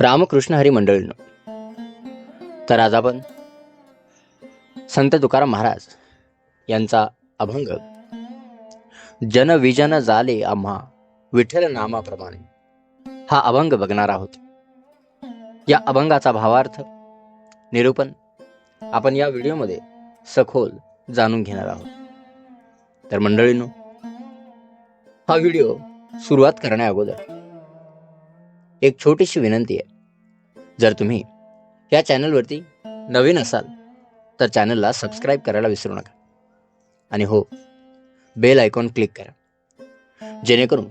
रामकृष्ण हरी मंडळीनं तर आज आपण संत तुकाराम महाराज यांचा अभंग जन विजन झाले आम्हा विठ्ठल नामाप्रमाणे हा अभंग बघणार आहोत. या अभंगाचा भावार्थ निरूपण आपण या व्हिडिओमध्ये सखोल जाणून घेणार आहोत. तर मंडळींनो हा व्हिडिओ सुरुवात करण्या अगोदर एक छोटीशी विनंती आहे. जर तुम्ही या चॅनलवरती नवीन असाल तर चॅनलला सबस्क्राईब करायला विसरू नका. आणि हो बेल आयकॉन क्लिक करा. जेणेकरून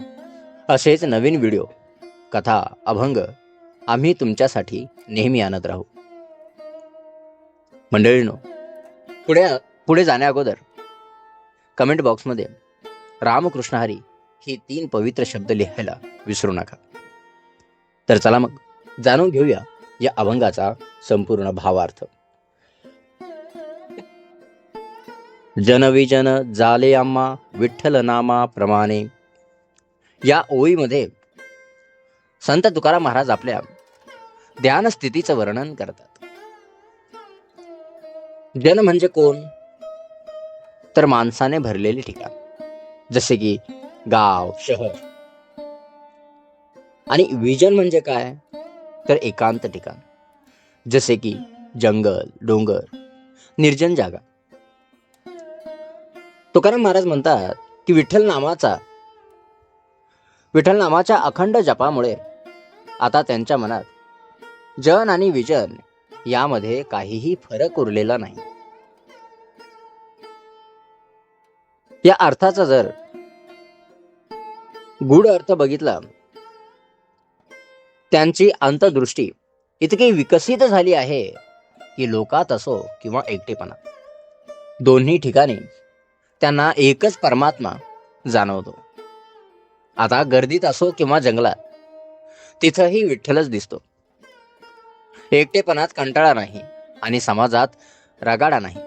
असेच नवीन व्हिडिओ कथा अभंग आम्ही तुमच्यासाठी नेहमी आणत राहू. मंडळीनो पुढे पुढे जाण्या अगोदर कमेंट बॉक्समध्ये रामकृष्ण हरी ही तीन पवित्र शब्द लिहायला विसरू नका. तर चला मग जाणून घेऊया या अभंगाचा संपूर्ण भावार्थ. जनविजन जाले आम्हा विठ्ठल नामा प्रमाणे. या ओळीमध्ये संत तुकाराम महाराज आपल्या ध्यान स्थितीचं वर्णन करतात. जन म्हणजे कोण? तर माणसाने भरलेले ठिकाण. जसे की गाव शहर. आणि विजन म्हणजे काय? तर एकांत ठिकाण. जसे की जंगल डोंगर निर्जन जागा. तुकाराम महाराज म्हणतात की विठ्ठल नामाचा विठ्ठल नामाच्या अखंड जपामुळे आता त्यांच्या मनात जन आणि विजन यामध्ये काहीही फरक उरलेला नाही. या अर्थाचा जर गूढ अर्थ बघितला त्यांची अंतदृष्टी इतकी विकसित झाली आहे की लोकात असो किंवा एकटेपणा. दोन्ही ठिकाणी त्यांना एकच परमात्मा जाणवतो. आता गर्दीत असो किंवा जंगलात तिथंही विठ्ठलच दिसतो. एकटेपणात कंटाळा नाही आणि समाजात रगाडा नाही.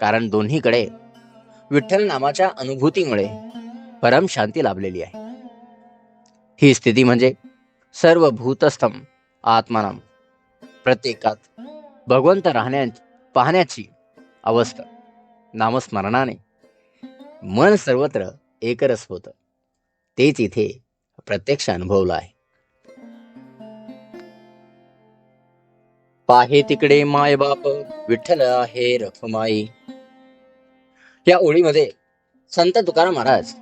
कारण दोन्हीकडे विठ्ठल नामाच्या अनुभूतीमुळे परम शांती लाभलेली आहे. ही स्थिती म्हणजे सर्व भूतस्थम आत्मानाम. प्रत्येकात भगवंत राहण्या पाहण्याची अवस्था. नामस्मरणाने. मन सर्वत्र एकरस होतं. तेच इथे प्रत्यक्ष अनुभवलं आहे. पाहे तिकडे माय बाप विठ्ठल आहे रखमाई. या ओळीमध्ये संत तुकाराम महाराज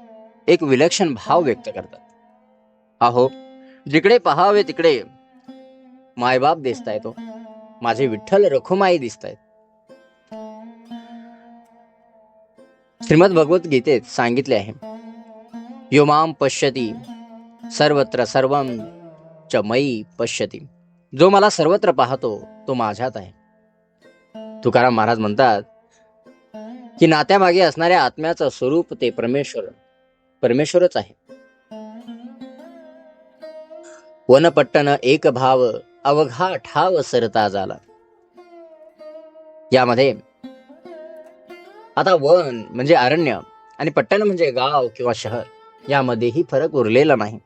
एक विलक्षण भाव व्यक्त करतात. आहो जिकडे पहावे तिकडे मायबाप दिसताय तो. माझे विठ्ठल रखुमाई दिसतायत. श्रीमद गीतेत सांगितले आहे. योमाम पश्यती सर्वत्र सर्व च मयी पश्यती. जो मला सर्वत्र पाहतो तो माझ्यात आहे. तुकाराम महाराज म्हणतात की नात्यामागे असणाऱ्या आत्म्याचं स्वरूप ते परमेश्वर परमेश्वरच आहे. वनपट्टन एक भाव अवघा ठाव सरता झाला यामध्ये आता वन म्हणजे अरण्य आणि पट्टण म्हणजे गाव किंवा शहर यामध्येही फरक उरलेला नाही.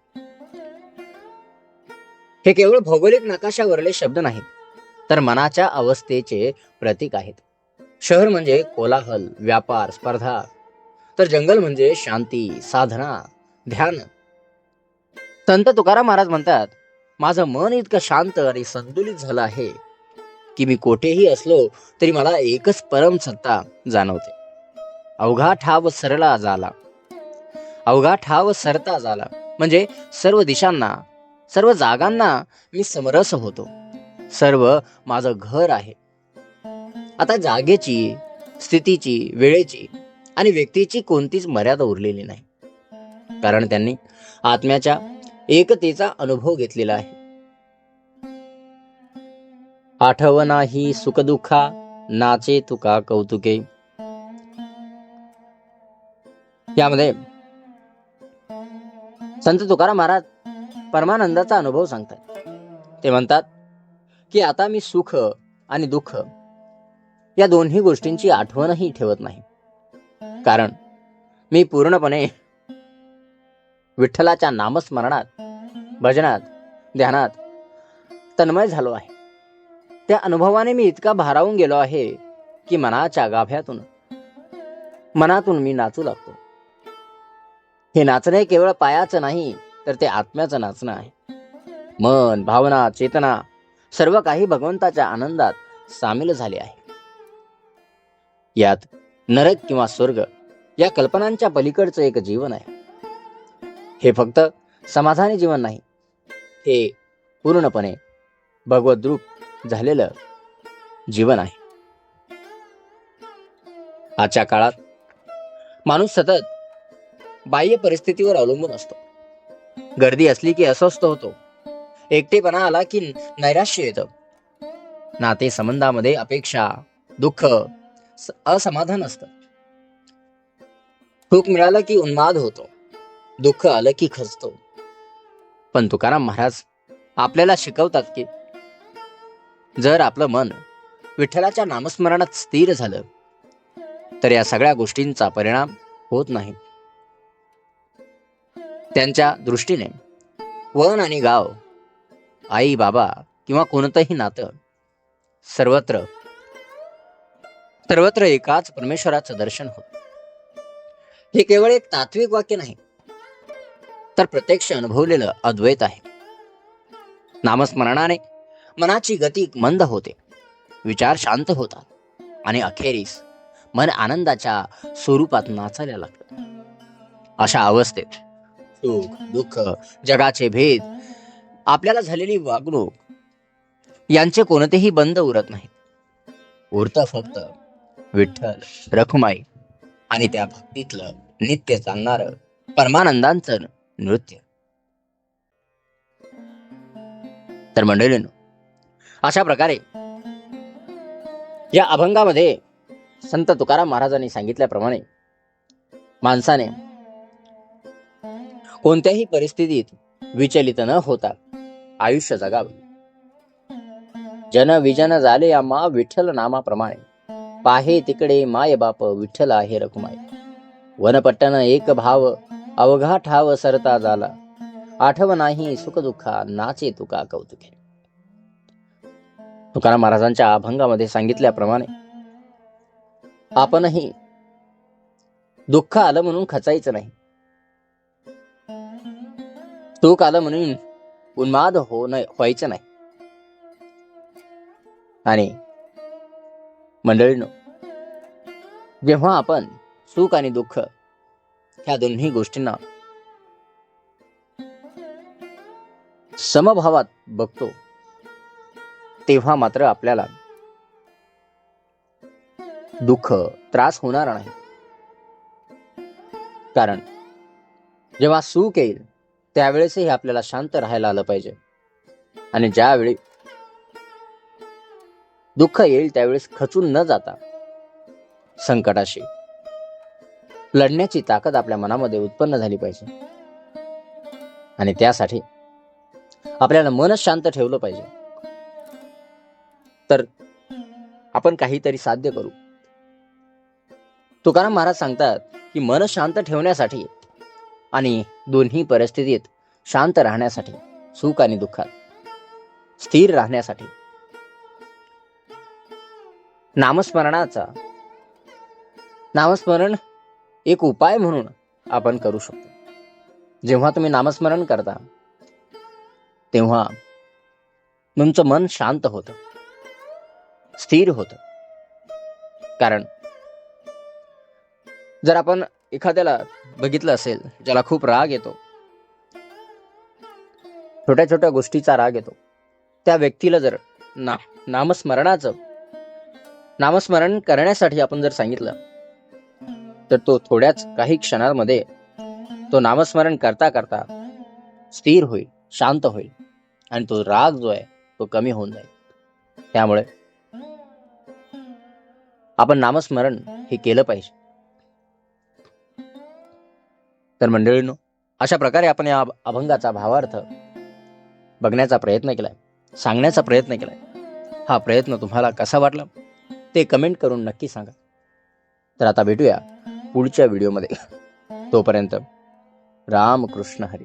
हे केवळ भौगोलिक नकाशावरले शब्द नाहीत तर मनाच्या अवस्थेचे प्रतीक आहेत. शहर म्हणजे कोलाहल व्यापार स्पर्धा तर जंगल म्हणजे शांती साधना ध्यान संत तुकाराम महाराज म्हणतात माझं मन इतकं शांत आणि संतुलित झालं आहे की मी कोठेही असलो तरी मला एकच परम सत्ता जाणवते. अवघा ठाव सरला झाला अवघा ठाव सरता झाला म्हणजे सर्व दिशांना सर्व जागांना मी समरस होतो. सर्व माझं घर आहे. आता जागेची स्थितीची वेळेची आणि व्यक्तीची कोणतीच मर्यादा उरलेली नाही. कारण त्यांनी आत्म्याच्या एकतेचा अनुभव घेतलेला आहे. आठवनाही सुखदुःखा नाचे तुका कौतुके. यामध्ये संत तुकाराम महाराज परमानंदाचा अनुभव सांगतात. ते म्हणतात की आता मी सुख आणि दुःख या दोन्ही गोष्टींची आठवणही ठेवत नाही. कारण मी पूर्णपणे विठ्ठलाच्या नामस्मरणात भजनात ध्यानात तन्मय झालो आहे. त्या अनुभवाने मी इतका भारावून गेलो आहे की मनाच्या गाभ्यातून मनातून मी नाचू लागतो. हे नाचणे केवळ पायाचं नाही तर ते आत्म्याचं नाचणं आहे. मन भावना चेतना सर्व काही भगवंताच्या आनंदात सामील झाले आहे. यात नरक किंवा स्वर्ग या कल्पनांच्या पलीकडचं एक जीवन आहे. हे फक्त समाधानी जीवन नाही. हे पूर्णपणे भगवद्रूप झालेलं जीवन आहे. आजच्या काळात माणूस सतत बाह्य परिस्थितीवर अवलंबून असतो. गर्दी असली की अस्वस्थ होतो. एकटेपणा आला की नैराश्य येतं. नाते संबंधामध्ये अपेक्षा दुःख असमाधान असतं. सुख मिळालं की उन्माद होतो. दुःख आलं की खचतो. पण तुकाराम महाराज आपल्याला शिकवतात की जर आपलं मन विठ्ठलाच्या नामस्मरणात स्थिर झालं तर या सगळ्या गोष्टींचा परिणाम होत नाही. त्यांच्या दृष्टीने वन आणि गाव आई बाबा किंवा कोणतंही नातं सर्वत्र सर्वत्र एकाच परमेश्वराचं दर्शन होत. हे केवळ एक तात्विक वाक्य नाही तर प्रत्यक्ष अनुभवलेलं अद्वैत आहे. नामस्मरणाने मनाची गती मंद होते. विचार शांत होतात आणि अखेरीस मन आनंदाच्या स्वरूपात नाचायला लागतं. अशा अवस्थेत सुख दुःख जगाचे भेद आपल्याला झालेली वागणूक यांचे कोणतेही बंद उरत नाहीत. उरतं फक्त विठ्ठल रखुमाई आणि त्या भक्तीतलं नित्य चालणार परमानंदांचं नृत्य. तर मंडळींनो अशा प्रकारे या अभंगामध्ये संत तुकाराम महाराजांनी सांगितल्याप्रमाणे माणसाने कोणत्याही परिस्थितीत विचलित न होता आयुष्य जगावे. जन विजन झाले आम्हा विठ्ठल नामाप्रमाणे. पाहे तिकडे माय बाप विठ्ठल आहे रखुमाई वनपट्टन एक भाव अवघा ठाव सरता झाला. आठव नाही सुख दुःखा नाचे तुका कौतुके. तुकाराम महाराजांच्या अभंगामध्ये सांगितल्याप्रमाणे आपणही दुःख आलं म्हणून खचायचं नाही. सुख आलं म्हणून उन्माद हो व्हायचं नाही. आणि मंडळीनो जेव्हा आपण सुख आणि दुःख ह्या दोन्ही गोष्टींना समभावात बघतो तेव्हा मात्र आपल्याला दुःख त्रास होणार नाही. कारण जेव्हा सुख येईल त्यावेळेसही आपल्याला शांत राहायला आलं पाहिजे. आणि ज्यावेळी दुःख येईल त्यावेळेस खचून न जाता संकटाशी लढण्याची ताकद आपल्या मनामध्ये उत्पन्न झाली पाहिजे. आणि त्यासाठी आपल्याला मनच शांत ठेवलं पाहिजे. तर आपण काहीतरी साध्य करू. तुकाराम महाराज सांगतात की मन शांत ठेवण्यासाठी आणि दोन्ही परिस्थितीत शांत राहण्यासाठी सुख आणि दुःखात स्थिर राहण्यासाठी नामस्मरणाचा नामस्मरण एक उपाय म्हणून आपण करू शकतो. जेव्हा तुम्ही नामस्मरण करता तेव्हा तुमचं मन शांत होतं स्थिर होतं. कारण जर आपण एखाद्याला बघितलं असेल ज्याला खूप राग येतो छोट्या छोट्या गोष्टीचा राग येतो त्या व्यक्तीला जर ना नामस्मरणाचं नामस्मरण करण्यासाठी आपण जर सांगितलं तर तो थोड्याच काही क्षणांमध्ये तो नामस्मरण करता करता स्थिर होईल शांत होईल आणि तो राग जो आहे तो कमी होऊन जाईल. त्यामुळे आपण नामस्मरण हे केलं पाहिजे. तर मंडळींनो अशा प्रकारे आपण या अभंगाचा भावार्थ बघण्याचा प्रयत्न केलाय सांगण्याचा प्रयत्न केलाय. हा प्रयत्न तुम्हाला कसा वाटला ते कमेंट करून नक्की सांगा. तर आता भेटूया पुढच्या व्हिडिओमध्ये. तोपर्यंत राम कृष्ण हरी.